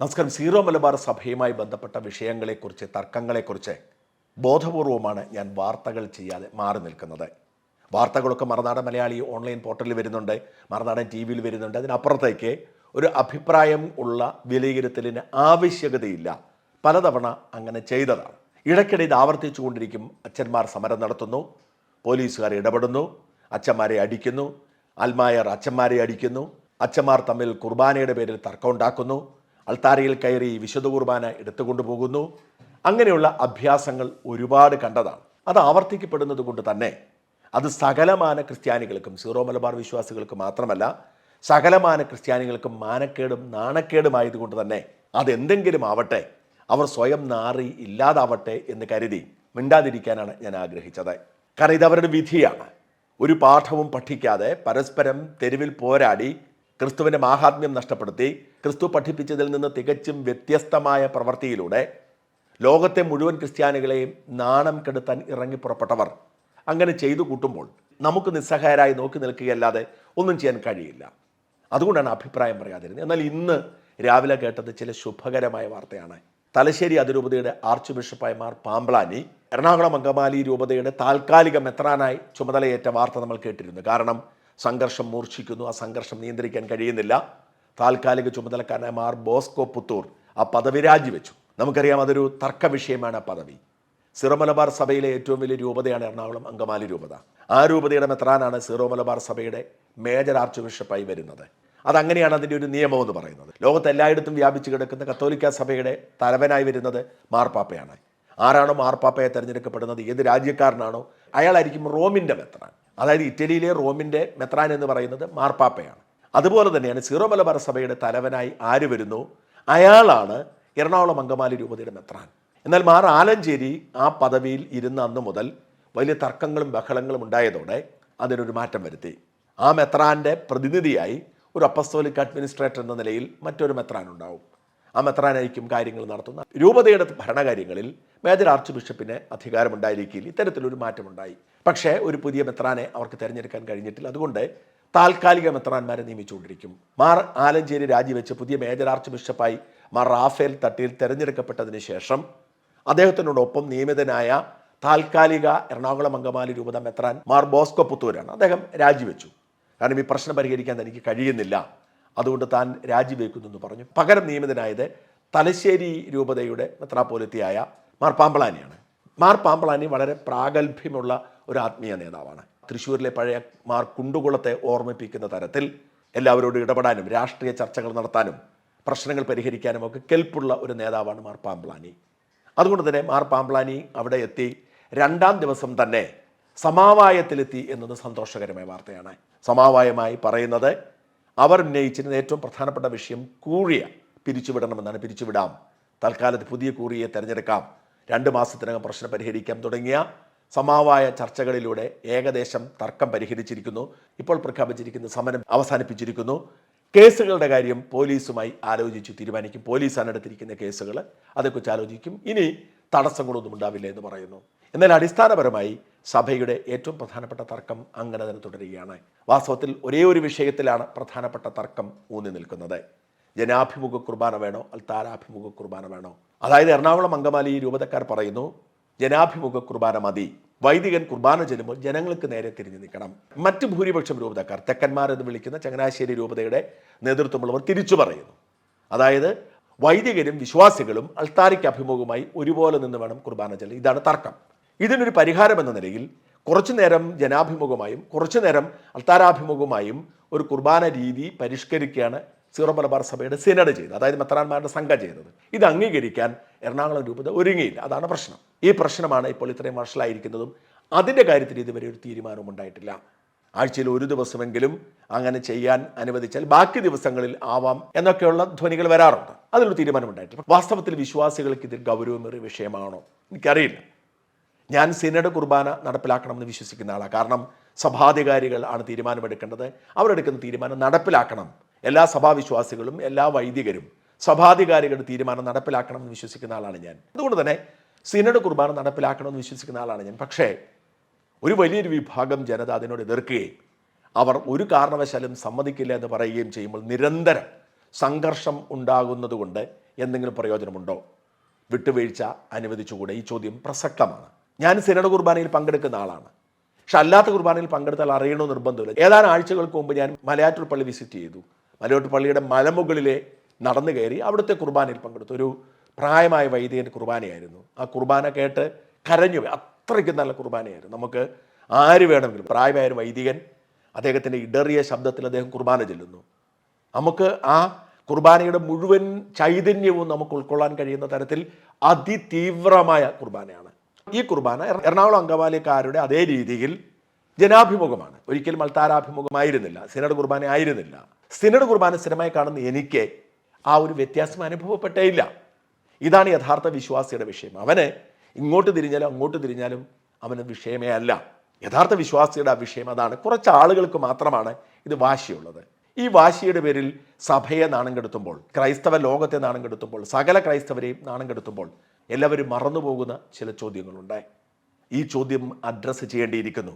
നമസ്കാരം. സീറോ മലബാർ സഭയുമായി ബന്ധപ്പെട്ട വിഷയങ്ങളെക്കുറിച്ച് തർക്കങ്ങളെക്കുറിച്ച് ബോധപൂർവമാണ് ഞാൻ വാർത്തകൾ ചെയ്യാതെ മാറി നിൽക്കുന്നത്. വാർത്തകളൊക്കെ മറുനാടൻ മലയാളി ഓൺലൈൻ പോർട്ടലിൽ വരുന്നുണ്ട് മറുനാടൻ ടി വിയിൽ വരുന്നുണ്ട്. അതിനപ്പുറത്തേക്ക് ഒരു അഭിപ്രായം ഉള്ള വിലയിരുത്തലിന് ആവശ്യകതയില്ല. പലതവണ അങ്ങനെ ചെയ്തതാണ്. ഇടയ്ക്കിടെ ഇത് ആവർത്തിച്ചു കൊണ്ടിരിക്കും. അച്ഛന്മാർ സമരം നടത്തുന്നു പോലീസുകാർ ഇടപെടുന്നു അച്ഛന്മാരെ അടിക്കുന്നു അൽമായർ അച്ഛന്മാരെ അടിക്കുന്നു അച്ഛന്മാർ തമ്മിൽ കുർബാനയുടെ പേരിൽ തർക്കമുണ്ടാക്കുന്നു അൾത്താരയിൽ കയറി വിശുദ്ധ കുർബാന എടുത്തുകൊണ്ടുപോകുന്നു അങ്ങനെയുള്ള അഭ്യാസങ്ങൾ ഒരുപാട് കണ്ടതാണ്. അത് ആവർത്തിക്കപ്പെടുന്നത് കൊണ്ട് തന്നെ അത് സകലമാന ക്രിസ്ത്യാനികൾക്കും സീറോ മലബാർ വിശ്വാസികൾക്ക് മാത്രമല്ല സകലമാന ക്രിസ്ത്യാനികൾക്കും മാനക്കേടും നാണക്കേടുമായതുകൊണ്ട് തന്നെ അതെന്തെങ്കിലും ആവട്ടെ അവർ സ്വയം നാറി ഇല്ലാതാവട്ടെ എന്ന് കരുതി മിണ്ടാതിരിക്കാനാണ് ഞാൻ ആഗ്രഹിച്ചത്. കാരണം ഇതവരുടെ വിധിയാണ്. ഒരു പാഠവും പഠിക്കാതെ പരസ്പരം തെരുവിൽ പോരാടി ക്രിസ്തുവിന്റെ മാഹാത്മ്യം നഷ്ടപ്പെടുത്തി ക്രിസ്തു പഠിപ്പിച്ചതിൽ നിന്ന് തികച്ചും വ്യത്യസ്തമായ പ്രവൃത്തിയിലൂടെ ലോകത്തെ മുഴുവൻ ക്രിസ്ത്യാനികളെയും നാണം കെടുത്താൻ ഇറങ്ങി പുറപ്പെട്ടവർ. അങ്ങനെ ചെയ്തു കൂട്ടുമ്പോൾ നമുക്ക് നിസ്സഹായരായി നോക്കി നിൽക്കുകയല്ലാതെ ഒന്നും ചെയ്യാൻ കഴിയില്ല. അതുകൊണ്ടാണ് അഭിപ്രായം പറയാതിരുന്നത്. എന്നാൽ ഇന്ന് രാവിലെ കേട്ടത് ചില ശുഭകരമായ വാർത്തയാണ്. തലശ്ശേരി അതിരൂപതയുടെ ആർച്ച് ബിഷപ്പായ മാർ പാമ്പ്ലാനി എറണാകുളം അങ്കമാലി രൂപതയുടെ താൽക്കാലിക മെത്രാനായി ചുമതലയേറ്റ വാർത്ത നമ്മൾ കേട്ടിരുന്നു. കാരണം സംഘർഷം മൂർച്ഛിക്കുന്നു. ആ സംഘർഷം നിയന്ത്രിക്കാൻ കഴിയുന്നില്ല. താൽക്കാലിക ചുമതലക്കാരനായ മാർ ബോസ്കോ പുത്തൂർ ആ പദവി രാജിവെച്ചു. നമുക്കറിയാം അതൊരു തർക്ക വിഷയമാണ് ആ പദവി. സിറോ മലബാർ സഭയിലെ ഏറ്റവും വലിയ രൂപതയാണ് എറണാകുളം അങ്കമാലി രൂപത. ആ രൂപതയുടെ മെത്രാനാണ് സിറോ മലബാർ സഭയുടെ മേജർ ആർച്ച് ബിഷപ്പായി വരുന്നത്. അതങ്ങനെയാണ് അതിന്റെ ഒരു നിയമം എന്ന് പറയുന്നത്. ലോകത്ത് എല്ലായിടത്തും വ്യാപിച്ചു കിടക്കുന്ന കത്തോലിക്ക സഭയുടെ തലവനായി വരുന്നത് മാർപ്പാപ്പയാണ് ആരാണോ മാർപ്പാപ്പയെ തിരഞ്ഞെടുക്കപ്പെടുന്നത്? ഏത് രാജ്യക്കാരനാണോ? അയാളായിരിക്കും റോമിന്റെ മെത്രാൻ. അതായത് ഇറ്റലിയിലെ റോമിന്റെ മെത്രാൻ എന്ന് പറയുന്നത് മാർപ്പാപ്പയാണ്. അതുപോലെ തന്നെയാണ് സീറോ മലബാർ സഭയുടെ തലവനായി ആര് വരുന്നു? അയാളാണ് എറണാകുളം അങ്കമാലി രൂപതയുടെ മെത്രാൻ. എന്നാൽ മാർ ആലഞ്ചേരി ആ പദവിയിൽ ഇരുന്ന അന്ന് മുതൽ വലിയ തർക്കങ്ങളും ബഹളങ്ങളും ഉണ്ടായതോടെ അതിനൊരു മാറ്റം വരുത്തി. ആ മെത്രാന്റെ പ്രതിനിധിയായി ഒരു അപ്പസ്തോലിക് അഡ്മിനിസ്ട്രേറ്റർ എന്ന നിലയിൽ മറ്റൊരു മെത്രാൻ ഉണ്ടാവും. ആ മെത്രാനായിരിക്കും കാര്യങ്ങൾ നടത്തുന്ന രൂപതയുടെ ഭരണകാര്യങ്ങളിൽ മേജർ ആർച്ച് ബിഷപ്പിന് അധികാരമുണ്ടായിരിക്കില്ല. ഇത്തരത്തിലൊരു മാറ്റമുണ്ടായി. പക്ഷേ ഒരു പുതിയ മെത്രാനെ അവർക്ക് തിരഞ്ഞെടുക്കാൻ കഴിഞ്ഞിട്ടില്ല. അതുകൊണ്ട് താൽക്കാലിക മെത്രാന്മാരെ നിയമിച്ചുകൊണ്ടിരിക്കും. മാർ ആലഞ്ചേരി രാജിവെച്ച് പുതിയ മേജർ ആർച്ച് ബിഷപ്പായി മാർ റാഫേൽ തട്ടിയിൽ തിരഞ്ഞെടുക്കപ്പെട്ടതിന് ശേഷം അദ്ദേഹത്തിനോടൊപ്പം നിയമിതനായ താൽക്കാലിക എറണാകുളം അങ്കമാലി രൂപത മെത്രാൻ മാർ ബോസ്കോ പുത്തൂരാണ്. അദ്ദേഹം രാജിവെച്ചു. കാരണം ഈ പ്രശ്നം പരിഹരിക്കാൻ തനിക്ക് കഴിയുന്നില്ല. അതുകൊണ്ട് താൻ രാജിവെക്കുന്നു എന്ന് പറഞ്ഞു. പകരം നിയമിതനായത് തലശ്ശേരി രൂപതയുടെ മെത്രാപോലിത്തിയായ മാർ പാമ്പളാനിയാണ്. മാർ പാമ്പളാനി വളരെ പ്രാഗൽഭ്യമുള്ള ഒരു ആത്മീയ നേതാവാണ്. തൃശ്ശൂരിലെ പഴയ മാർ കുണ്ടുകുളത്തെ ഓർമ്മിപ്പിക്കുന്ന തരത്തിൽ എല്ലാവരോടും ഇടപെടാനും രാഷ്ട്രീയ ചർച്ചകൾ നടത്താനും പ്രശ്നങ്ങൾ പരിഹരിക്കാനും ഒക്കെ കെൽപ്പുള്ള ഒരു നേതാവാണ് മാർ പാമ്പളാനി. അതുകൊണ്ട് തന്നെ മാർ പാമ്പളാനി അവിടെ എത്തി രണ്ടാം ദിവസം തന്നെ സമാവായത്തിലെത്തി എന്നത് സന്തോഷകരമായ വാർത്തയാണ്. സമാവായമായി പറയുന്നത് അവർ ഉന്നയിച്ചിരുന്ന ഏറ്റവും പ്രധാനപ്പെട്ട വിഷയം കൂറിയ പിരിച്ചുവിടണമെന്നാണ് പിരിച്ചുവിടാം. തൽക്കാലത്ത് പുതിയ കൂറിയെ തിരഞ്ഞെടുക്കാം. രണ്ട് മാസത്തിനകം പ്രശ്നം പരിഹരിക്കാം തുടങ്ങിയ സമാവായ ചർച്ചകളിലൂടെ ഏകദേശം തർക്കം പരിഹരിച്ചിരിക്കുന്നു. ഇപ്പോൾ പ്രഖ്യാപിച്ചിരിക്കുന്ന സമരം അവസാനിപ്പിച്ചിരിക്കുന്നു. കേസുകളുടെ കാര്യം പോലീസുമായി ആലോചിച്ച് തീരുമാനിക്കും. പോലീസാണ് എടുത്തിരിക്കുന്ന കേസുകൾ അതേക്കുറിച്ച് ആലോചിക്കും. ഇനി തടസ്സങ്ങളൊന്നും ഉണ്ടാവില്ല എന്ന് പറയുന്നു. എന്നാൽ അടിസ്ഥാനപരമായി സഭയുടെ ഏറ്റവും പ്രധാനപ്പെട്ട തർക്കം അങ്ങനെ തന്നെ തുടരുകയാണ്. വാസ്തവത്തിൽ ഒരേ ഒരു വിഷയത്തിലാണ് പ്രധാനപ്പെട്ട തർക്കം ഊന്നി നിൽക്കുന്നത് ജനാഭിമുഖ കുർബാന വേണോ? അൽത്താരാഭിമുഖ കുർബാന വേണോ? അതായത് എറണാകുളം അങ്കമാലി രൂപതക്കാർ പറയുന്നു ജനാഭിമുഖ കുർബാന മതി. വൈദികൻ കുർബാന ചെല്ലുമ്പോൾ ജനങ്ങൾക്ക് നേരെ തിരിഞ്ഞു നിൽക്കണം. മറ്റ് ഭൂരിപക്ഷം രൂപതക്കാർ തെക്കന്മാർ എന്ന് വിളിക്കുന്ന ചങ്ങനാശ്ശേരി രൂപതയുടെ നേതൃത്വമുള്ളവർ തിരിച്ചു പറയുന്നു. അതായത് വൈദികരും വിശ്വാസികളും അൾത്താരിക്ക് അഭിമുഖമായി ഒരുപോലെ നിന്ന് വേണം കുർബാന ചെല്ലൽ. ഇതാണ് തർക്കം. ഇതിനൊരു പരിഹാരം എന്ന നിലയിൽ കുറച്ചു നേരം ജനാഭിമുഖമായും കുറച്ചു നേരം അൾത്താരാഭിമുഖമായും ഒരു കുർബാന രീതി പരിഷ്കരിക്കുകയാണ് സീറോ മലബാർ സഭയുടെ സിനഡ് ചെയ്തത് അതായത് മെത്രാന്മാരുടെ സംഘം ചെയ്തത്. ഇത് അംഗീകരിക്കാൻ എറണാകുളം രൂപത ഒരുങ്ങിയില്ല. അതാണ് പ്രശ്നം. ഈ പ്രശ്നമാണ് ഇപ്പോൾ ഇത്രയും വർഷമായിരിക്കുന്നതും അതിന്റെ കാര്യത്തിൽ ഇതുവരെ ഒരു തീരുമാനവും ഉണ്ടായിട്ടില്ല. ആഴ്ചയിൽ ഒരു ദിവസമെങ്കിലും അങ്ങനെ ചെയ്യാൻ അനുവദിച്ചാൽ ബാക്കി ദിവസങ്ങളിൽ ആവാം എന്നൊക്കെയുള്ള ധ്വനികൾ വരാറുണ്ട്. അതിലൊരു തീരുമാനമുണ്ടായിട്ടില്ല വാസ്തവത്തിൽ വിശ്വാസികൾക്ക് ഇതിൽ ഗൗരവമേറിയ വിഷയമാണോ? എനിക്കറിയില്ല. ഞാൻ സിനഡ് കുർബാന നടപ്പിലാക്കണമെന്ന് വിശ്വസിക്കുന്ന ആളാണ് കാരണം സഭാധികാരികൾ ആണ് തീരുമാനമെടുക്കേണ്ടത്. അവരെടുക്കുന്ന തീരുമാനം നടപ്പിലാക്കണം. എല്ലാ സഭാവിശ്വാസികളും എല്ലാ വൈദികരും സഭാധികാരികളുടെ തീരുമാനം നടപ്പിലാക്കണമെന്ന് വിശ്വസിക്കുന്ന ആളാണ് ഞാൻ. അതുകൊണ്ട് തന്നെ സിനഡ് കുർബാന നടപ്പിലാക്കണമെന്ന് വിശ്വസിക്കുന്ന ആളാണ് ഞാൻ. പക്ഷേ ഒരു വലിയൊരു വിഭാഗം ജനത അതിനോട് എതിർക്കുകയും അവർ ഒരു കാരണവശാലും സമ്മതിക്കില്ല എന്ന് പറയുകയും ചെയ്യുമ്പോൾ നിരന്തരം സംഘർഷം ഉണ്ടാകുന്നതുകൊണ്ട് എന്തെങ്കിലും പ്രയോജനമുണ്ടോ? വിട്ടുവീഴ്ച അനുവദിച്ചുകൂടെ? ഈ ചോദ്യം പ്രസക്തമാണ്. ഞാൻ സിനഡ് കുർബാനയിൽ പങ്കെടുക്കുന്ന ആളാണ്. പക്ഷെ അല്ലാത്ത കുർബാനയിൽ പങ്കെടുത്താൽ അറിയണോ നിർബന്ധമില്ല. ഏതാനും ആഴ്ചകൾക്ക് മുമ്പ് ഞാൻ മലയാറ്റൂർ പള്ളി വിസിറ്റ് ചെയ്തു. മലയാറ്റൂർ പള്ളിയുടെ മലമുകളിലെ നടന്നു കയറി അവിടുത്തെ കുർബാനയിൽ പങ്കെടുത്തു. ഒരു പ്രായമായ വൈദികൻ കുർബാനയായിരുന്നു. ആ കുർബാന കേട്ട് കരഞ്ഞു. അത്രയ്ക്ക് നല്ല കുർബാനയായിരുന്നു. നമുക്ക് ആര് വേണമെങ്കിലും പ്രായമായ ഒരു വൈദികൻ അദ്ദേഹത്തിന്റെ ഇടറിയ ശബ്ദത്തിൽ അദ്ദേഹം കുർബാന ചെല്ലുന്നു. നമുക്ക് ആ കുർബാനയുടെ മുഴുവൻ ചൈതന്യവും നമുക്ക് ഉൾക്കൊള്ളാൻ കഴിയുന്ന തരത്തിൽ അതിതീവ്രമായ കുർബാനയാണ്. ഈ കുർബാന എറ- എറണാകുളം അങ്കമാലിക്കാരുടെ അതേ രീതിയിൽ ജനാഭിമുഖമാണ്. ഒരിക്കലും അൾത്താരാഭിമുഖമായിരുന്നില്ല സിനഡ് കുർബാന ആയിരുന്നില്ല. സിനഡ് കുർബാന സ്ഥിരമായി കാണുന്ന എനിക്ക് ആ ഒരു വ്യത്യാസം അനുഭവപ്പെട്ടേയില്ല. ഇതാണ് യഥാർത്ഥ വിശ്വാസിയുടെ വിഷയം. അവന് ഇങ്ങോട്ട് തിരിഞ്ഞാലും അങ്ങോട്ട് തിരിഞ്ഞാലും അവന് വിഷയമേ അല്ല. യഥാർത്ഥ വിശ്വാസിയുടെ ആ വിഷയം അതാണ്. കുറച്ച് ആളുകൾക്ക് മാത്രമാണ് ഇത് വാശിയുള്ളത്. ഈ വാശിയുടെ പേരിൽ സഭയെ നാണം കെടുത്തുമ്പോൾ ക്രൈസ്തവ ലോകത്തെ നാണം കെടുത്തുമ്പോൾ സകല ക്രൈസ്തവരെയും നാണം കെടുത്തുമ്പോൾ എല്ലാവരും മറന്നുപോകുന്ന ചില ചോദ്യങ്ങളുണ്ട് ഈ ചോദ്യം അഡ്രസ്സ് ചെയ്യേണ്ടിയിരിക്കുന്നു.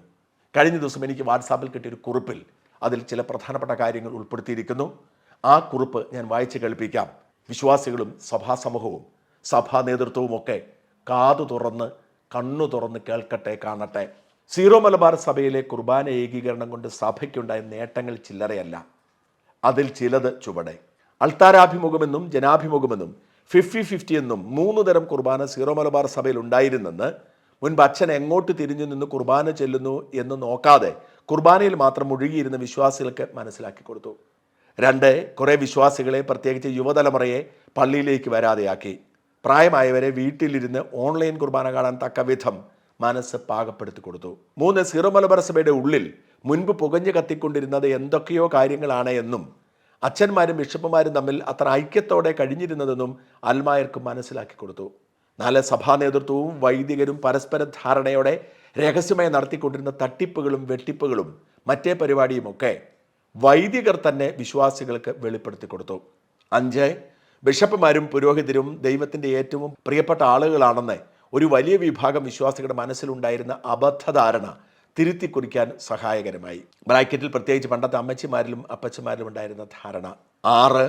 കഴിഞ്ഞ ദിവസം എനിക്ക് വാട്സാപ്പിൽ കിട്ടിയൊരു കുറിപ്പിൽ അതിൽ ചില പ്രധാനപ്പെട്ട കാര്യങ്ങൾ ഉൾപ്പെടുത്തിയിരിക്കുന്നു. ആ കുറിപ്പ് ഞാൻ വായിച്ചു കേൾപ്പിക്കാം. വിശ്വാസികളും സഭാസമൂഹവും സഭാ നേതൃത്വവും ഒക്കെ കാതു തുറന്ന് കണ്ണു തുറന്ന് കേൾക്കട്ടെ കാണട്ടെ. സീറോ മലബാർ സഭയിലെ കുർബാന ഏകീകരണം കൊണ്ട് സഭയ്ക്കുണ്ടായ നേട്ടങ്ങൾ ചില്ലറയല്ല. അതിൽ ചിലത് ചുവടെ. അൾത്താരാഭിമുഖമെന്നും ജനാഭിമുഖമെന്നും ഫിഫ്റ്റി ഫിഫ്റ്റി എന്നും മൂന്ന് തരം കുർബാന സീറോ മലബാർ സഭയിൽ ഉണ്ടായിരുന്നെന്ന് മുൻപ് അച്ഛൻ എങ്ങോട്ട് തിരിഞ്ഞു നിന്ന് കുർബാന ചെല്ലുന്നു എന്ന് നോക്കാതെ കുർബാനയിൽ മാത്രം മുഴുകിയിരുന്ന വിശ്വാസികൾക്ക് മനസ്സിലാക്കി കൊടുത്തു. രണ്ട് കുറേ വിശ്വാസികളെ പ്രത്യേകിച്ച് യുവതലമുറയെ പള്ളിയിലേക്ക് വരാതെയാക്കി. പ്രായമായവരെ വീട്ടിലിരുന്ന് ഓൺലൈൻ കുർബാന കാണാൻ തക്ക വിധം മനസ്സ് പാകപ്പെടുത്തി കൊടുത്തു. മൂന്ന് സീറോ മലബാർ സഭയുടെ ഉള്ളിൽ മുൻപ് പുകഞ്ഞു കത്തിക്കൊണ്ടിരുന്നത് എന്തൊക്കെയോ കാര്യങ്ങളാണ് എന്നും അച്ഛന്മാരും ബിഷപ്പുമാരും തമ്മിൽ അത്ര ഐക്യത്തോടെ കഴിഞ്ഞിരുന്നതെന്നും അൽമായർക്ക് മനസ്സിലാക്കി കൊടുത്തു. നാല് സഭാ നേതൃത്വവും വൈദികരും പരസ്പര ധാരണയോടെ രഹസ്യമായി നടത്തിക്കൊണ്ടിരുന്ന തട്ടിപ്പുകളും വെട്ടിപ്പുകളും മറ്റേ പരിപാടിയുമൊക്കെ വൈദികർ തന്നെ വിശ്വാസികൾക്ക് വെളിപ്പെടുത്തി കൊടുത്തു. അഞ്ച് ബിഷപ്പുമാരും പുരോഹിതരും ദൈവത്തിന്റെ ഏറ്റവും പ്രിയപ്പെട്ട ആളുകളാണെന്ന് ഒരു വലിയ വിഭാഗം വിശ്വാസികളുടെ മനസ്സിലുണ്ടായിരുന്ന അബദ്ധധാരണ തിരുത്തി കുറിക്കാൻ സഹായകരമായി. ബ്രാക്കറ്റിൽ പ്രത്യേകിച്ച് പണ്ടത്തെ അമ്മച്ചിമാരിലും അപ്പച്ചമാരിലും ഉണ്ടായിരുന്ന ധാരണ. ആറ്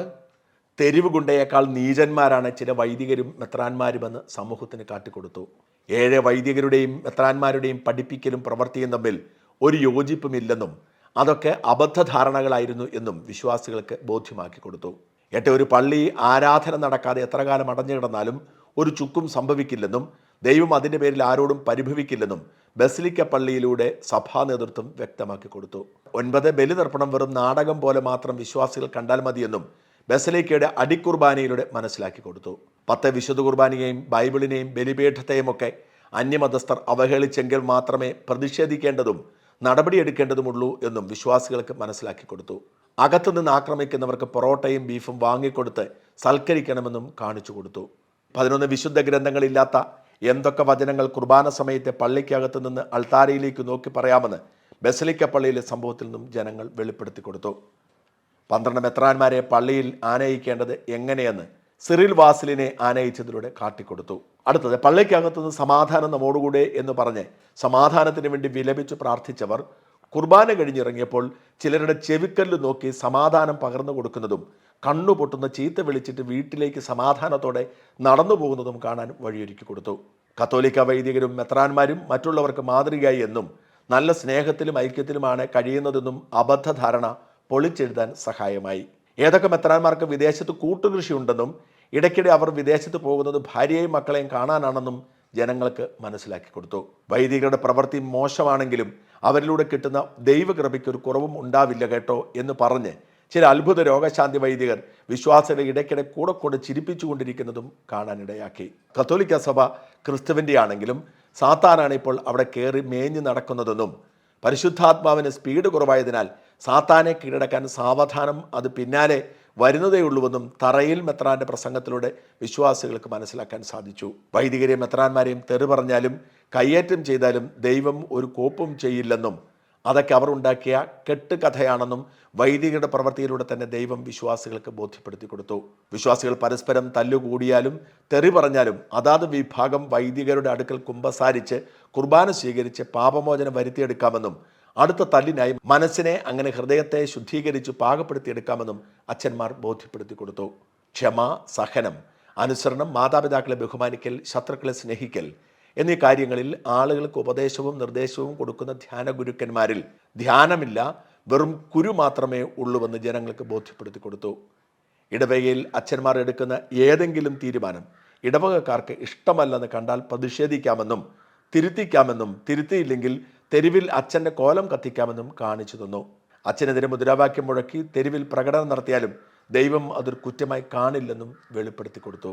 തെരുവ് ഗുണ്ടയേക്കാൾ നീചന്മാരാണ് ചില വൈദികരും മെത്രാന്മാരുമെന്ന് സമൂഹത്തിന് കാട്ടിക്കൊടുത്തു. ഏഴ് വൈദികരുടെയും മെത്രാന്മാരുടെയും പഠിപ്പിക്കലും പ്രവർത്തിയും തമ്മിൽ ഒരു യോജിപ്പുമില്ലെന്നും അതൊക്കെ അബദ്ധധാരണകളായിരുന്നു എന്നും വിശ്വാസികൾക്ക് ബോധ്യമാക്കി കൊടുത്തു. എട്ട് ഒരു പള്ളി ആരാധന നടക്കാതെ എത്ര കാലം അടഞ്ഞു കിടന്നാലും ഒരു ചുക്കും സംഭവിക്കില്ലെന്നും ദൈവം അതിന്റെ പേരിൽ ആരോടും പരിഭവിക്കില്ലെന്നും ബസിലിക്ക പള്ളിയിലൂടെ സഭാ നേതൃത്വം വ്യക്തമാക്കി കൊടുത്തു. ഒൻപത് ബലിതർപ്പണം വെറും നാടകം പോലെ മാത്രം വിശ്വാസികൾ കണ്ടാൽ മതിയെന്നും ബസലിക്കയുടെ അടിക്കുർബാനയിലൂടെ മനസ്സിലാക്കി കൊടുത്തു. പത്ത് വിശുദ്ധ കുർബാനയെയും ബൈബിളിനെയും ബലിപീഠത്തെയും ഒക്കെ അന്യമതസ്ഥർ അവഹേളിച്ചെങ്കിൽ മാത്രമേ പ്രതിഷേധിക്കേണ്ടതും നടപടിയെടുക്കേണ്ടതുമുള്ളൂ എന്നും വിശ്വാസികൾക്ക് മനസ്സിലാക്കി കൊടുത്തു. അകത്തുനിന്ന് ആക്രമിക്കുന്നവർക്ക് പൊറോട്ടയും ബീഫും വാങ്ങിക്കൊടുത്ത് സൽക്കരിക്കണമെന്നും കാണിച്ചു കൊടുത്തു. പതിനൊന്ന് വിശുദ്ധ ഗ്രന്ഥങ്ങളില്ലാത്ത എന്തൊക്കെ വചനങ്ങൾ കുർബാന സമയത്തെ പള്ളിക്കകത്ത് നിന്ന് അൾത്താരയിലേക്ക് നോക്കി പറയാമെന്ന് ബസലിക്ക പള്ളിയിലെ സംഭവത്തിൽ നിന്നും ജനങ്ങൾ വെളിപ്പെടുത്തി കൊടുത്തു. പന്ത്രണ്ട് മെത്രാന്മാരെ പള്ളിയിൽ ആനയിക്കേണ്ടത് എങ്ങനെയെന്ന് സിറിൽ വാസിലിനെ ആനയിച്ചതിലൂടെ കാട്ടിക്കൊടുത്തു. അടുത്തത് പള്ളിക്കകത്തുനിന്ന് സമാധാനം നമ്മോടുകൂടെ എന്ന് പറഞ്ഞ് സമാധാനത്തിന് വേണ്ടി വിലപിച്ച് പ്രാർത്ഥിച്ചവർ കുർബാന കഴിഞ്ഞിറങ്ങിയപ്പോൾ ചിലരുടെ ചെവിക്കല്ല് നോക്കി സമാധാനം പകർന്നു കൊടുക്കുന്നതും കണ്ണു പൊട്ടുന്ന ചീത്ത വിളിച്ചിട്ട് വീട്ടിലേക്ക് സമാധാനത്തോടെ നടന്നു പോകുന്നതും കാണാൻ വഴിയൊരുക്കി കൊടുത്തു. കത്തോലിക്ക വൈദികരും മെത്രാന്മാരും മറ്റുള്ളവർക്ക് മാതൃകയായി എന്നും നല്ല സ്നേഹത്തിലും ഐക്യത്തിലുമാണ് കഴിയുന്നതെന്നും അബദ്ധധാരണ പൊളിച്ചെഴുതാൻ സഹായമായി. ഏതൊക്കെ മെത്രാന്മാർക്ക് വിദേശത്ത് കൂട്ടുകൃഷി ഉണ്ടെന്നും ഇടയ്ക്കിടെ അവർ വിദേശത്ത് പോകുന്നത് ഭാര്യയെയും മക്കളെയും കാണാനാണെന്നും ജനങ്ങൾക്ക് മനസ്സിലാക്കി കൊടുത്തു. വൈദികരുടെ പ്രവൃത്തി മോശമാണെങ്കിലും അവരിലൂടെ കിട്ടുന്ന ദൈവകൃപയ്ക്ക് ഒരു കുറവും ഉണ്ടാവില്ല കേട്ടോ എന്ന് പറഞ്ഞ് ചില അത്ഭുത രോഗശാന്തി വൈദികർ വിശ്വാസികളെ ഇടയ്ക്കിടെ കൂടെ കൂടെ ചിരിപ്പിച്ചുകൊണ്ടിരിക്കുന്നതും കാണാനിടയാക്കി. കത്തോലിക്ക സഭ ക്രിസ്തുവിന്റെ ആണെങ്കിലും സാത്താനാണ് ഇപ്പോൾ അവിടെ കയറി മേഞ്ഞു നടക്കുന്നതെന്നും പരിശുദ്ധാത്മാവിന് സ്പീഡ് കുറവായതിനാൽ സാത്താനെ കീഴടക്കാൻ സാവധാനം അത് പിന്നാലെ വരുന്നതേയുള്ളൂവെന്നും തറയിൽ മെത്രാന്റെ പ്രസംഗത്തിലൂടെ വിശ്വാസികൾക്ക് മനസ്സിലാക്കാൻ സാധിച്ചു. വൈദികരെയും മെത്രാന്മാരെയും തെറി പറഞ്ഞാലും കയ്യേറ്റം ചെയ്താലും ദൈവം ഒരു കോപ്പും ചെയ്യില്ലെന്നും അതൊക്കെ അവർ ഉണ്ടാക്കിയ കെട്ടുകഥയാണെന്നും വൈദികരുടെ പ്രവൃത്തിയിലൂടെ തന്നെ ദൈവം വിശ്വാസികൾക്ക് ബോധ്യപ്പെടുത്തി കൊടുത്തു. വിശ്വാസികൾ പരസ്പരം തല്ലുകൂടിയാലും തെറി പറഞ്ഞാലും അതാത് വിഭാഗം വൈദികരുടെ അടുക്കൽ കുമ്പസാരിച്ച് കുർബാന സ്വീകരിച്ച് പാപമോചനം വരുത്തിയെടുക്കാമെന്നും അടുത്ത തല്ലിനായി മനസ്സിനെ അങ്ങനെ ഹൃദയത്തെ ശുദ്ധീകരിച്ച് പാകപ്പെടുത്തിയെടുക്കാമെന്നും അച്ഛന്മാർ ബോധ്യപ്പെടുത്തി കൊടുത്തു. ക്ഷമ സഹനം അനുസരണം മാതാപിതാക്കളെ ബഹുമാനിക്കൽ ശത്രുക്കളെ സ്നേഹിക്കൽ എന്നീ കാര്യങ്ങളിൽ ആളുകൾക്ക് ഉപദേശവും നിർദ്ദേശവും കൊടുക്കുന്ന ധ്യാന ഗുരുക്കന്മാരിൽ ധ്യാനമില്ല വെറും കുരു മാത്രമേ ഉള്ളൂവെന്ന് ജനങ്ങൾക്ക് ബോധ്യപ്പെടുത്തി കൊടുത്തു. ഇടവകയിൽ അച്ഛന്മാർ എടുക്കുന്ന ഏതെങ്കിലും തീരുമാനം ഇടവകക്കാർക്ക് ഇഷ്ടമല്ലെന്ന് കണ്ടാൽ പ്രതിഷേധിക്കാമെന്നും തിരുത്തിക്കാമെന്നും തിരുത്തിയില്ലെങ്കിൽ തെരുവിൽ അച്ഛന്റെ കോലം കത്തിക്കാമെന്നും കാണിച്ചു തന്നു. അച്ഛനെതിരെ മുദ്രാവാക്യം മുഴക്കി തെരുവിൽ പ്രകടനം നടത്തിയാലും ദൈവം അതൊരു കുറ്റമായി കാണില്ലെന്നും വെളിപ്പെടുത്തി കൊടുത്തു.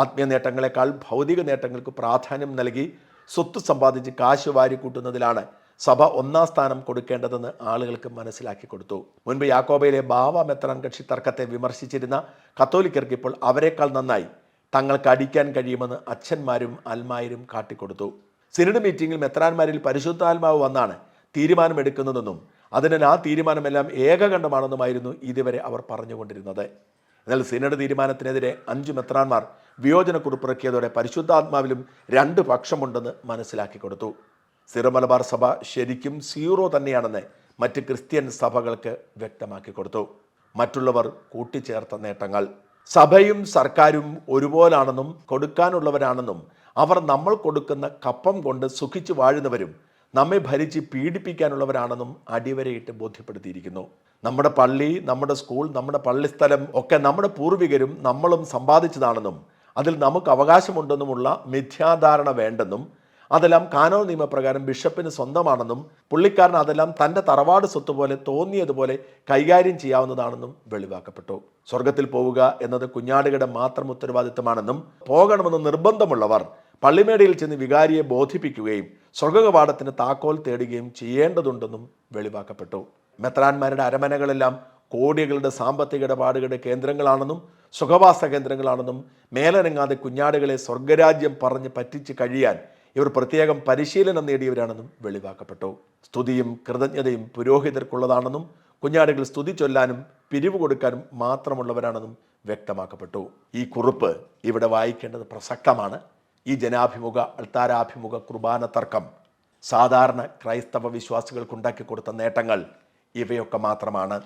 ആത്മീയ നേട്ടങ്ങളെക്കാൾ ഭൗതിക നേട്ടങ്ങൾക്ക് പ്രാധാന്യം നൽകി സ്വത്ത് സമ്പാദിച്ച് കാശ് വാരി കൂട്ടുന്നതിലാണ് സഭ ഒന്നാം സ്ഥാനം കൊടുക്കേണ്ടതെന്ന് ആളുകൾക്ക് മനസ്സിലാക്കി കൊടുത്തു. മുൻപ് യാക്കോബയിലെ ബാവ മെത്രാൻ കക്ഷി തർക്കത്തെ വിമർശിച്ചിരുന്ന കത്തോലിക്കർക്ക് ഇപ്പോൾ അവരെക്കാൾ നന്നായി തങ്ങൾക്ക് അടിക്കാൻ കഴിയുമെന്ന് അച്ഛന്മാരും അൽമാരും കാട്ടിക്കൊടുത്തു. സിനഡ് മീറ്റിംഗിൽ മെത്രാന്മാരിൽ പരിശുദ്ധാത്മാവ് വന്നാണ് തീരുമാനമെടുക്കുന്നതെന്നും അതിനാൽ ആ തീരുമാനമെല്ലാം ഏകകണ്ഠമാണെന്നുമായിരുന്നു ഇതുവരെ അവർ പറഞ്ഞുകൊണ്ടിരുന്നത്. എന്നാൽ സിനഡ് തീരുമാനത്തിനെതിരെ അഞ്ച് മെത്രാന്മാർ വിയോജനക്കുറിപ്പിറക്കിയതോടെ പരിശുദ്ധാത്മാവിലും രണ്ട് പക്ഷമുണ്ടെന്ന് മനസ്സിലാക്കി കൊടുത്തു. സിറമലബാർ സഭ ശരിക്കും സീറോ തന്നെയാണെന്ന് മറ്റ് ക്രിസ്ത്യൻ സഭകൾക്ക് വ്യക്തമാക്കി കൊടുത്തു. മറ്റുള്ളവർ കൂട്ടിച്ചേർത്ത നേട്ടങ്ങൾ. സഭയും സർക്കാരും ഒരുപോലാണെന്നും കൊടുക്കാനുള്ളവരാണെന്നും അവർ നമ്മൾ കൊടുക്കുന്ന കപ്പം കൊണ്ട് സുഖിച്ചു വാഴുന്നവരും നമ്മെ ഭരിച്ച് പീഡിപ്പിക്കാനുള്ളവരാണെന്നും അടിവരയിട്ട് ബോധ്യപ്പെടുത്തിയിരിക്കുന്നു. നമ്മുടെ പള്ളി നമ്മുടെ സ്കൂൾ നമ്മുടെ പള്ളിസ്ഥലം ഒക്കെ നമ്മുടെ പൂർവികരും നമ്മളും സമ്പാദിച്ചതാണെന്നും അതിൽ നമുക്ക് അവകാശമുണ്ടെന്നുമുള്ള മിഥ്യാധാരണ വേണ്ടെന്നും അതെല്ലാം കാനോ നിയമപ്രകാരം ബിഷപ്പിന് സ്വന്തമാണെന്നും പുള്ളിക്കാരൻ അതെല്ലാം തന്റെ തറവാട് സ്വത്ത് പോലെ തോന്നിയതുപോലെ കൈകാര്യം ചെയ്യാവുന്നതാണെന്നും വെളിവാക്കപ്പെട്ടു. സ്വർഗത്തിൽ പോവുക എന്നത് കുഞ്ഞാടുകളുടെ മാത്രം ഉത്തരവാദിത്തമാണെന്നും പോകണമെന്ന് നിർബന്ധമുള്ളവർ പള്ളിമേടയിൽ ചെന്ന് വികാരിയെ ബോധിപ്പിക്കുകയും സ്വർഗകവാടത്തിന് താക്കോൽ തേടുകയും ചെയ്യേണ്ടതുണ്ടെന്നും വെളിവാക്കപ്പെട്ടു. മെത്രാന്മാരുടെ അരമനകളെല്ലാം കോടികളുടെ സാമ്പത്തിക ഇടപാടുകളുടെ കേന്ദ്രങ്ങളാണെന്നും സുഖവാസ കേന്ദ്രങ്ങളാണെന്നും മേലനങ്ങാതെ കുഞ്ഞാടുകളെ സ്വർഗരാജ്യം പറഞ്ഞ് പറ്റിച്ച് കഴിയാൻ ഇവർ പ്രത്യേകം പരിശീലനം നേടിയവരാണെന്നും വെളിവാക്കപ്പെട്ടു. സ്തുതിയും കൃതജ്ഞതയും പുരോഹിതർക്കുള്ളതാണെന്നും കുഞ്ഞാടുകൾ സ്തുതി ചൊല്ലാനും പിരിവ് കൊടുക്കാനും മാത്രമുള്ളവരാണെന്നും വ്യക്തമാക്കപ്പെട്ടു. ഈ കുറിപ്പ് ഇവിടെ വായിക്കേണ്ടത് പ്രസക്തമാണ്. ഈ ജനാഭിമുഖ അൾത്താരാഭിമുഖ കുർബാന തർക്കം സാധാരണ ക്രൈസ്തവ വിശ്വാസികൾക്കുണ്ടാക്കി കൊടുത്ത നേട്ടങ്ങൾ ഇവയൊക്കെ മാത്രമാണ്.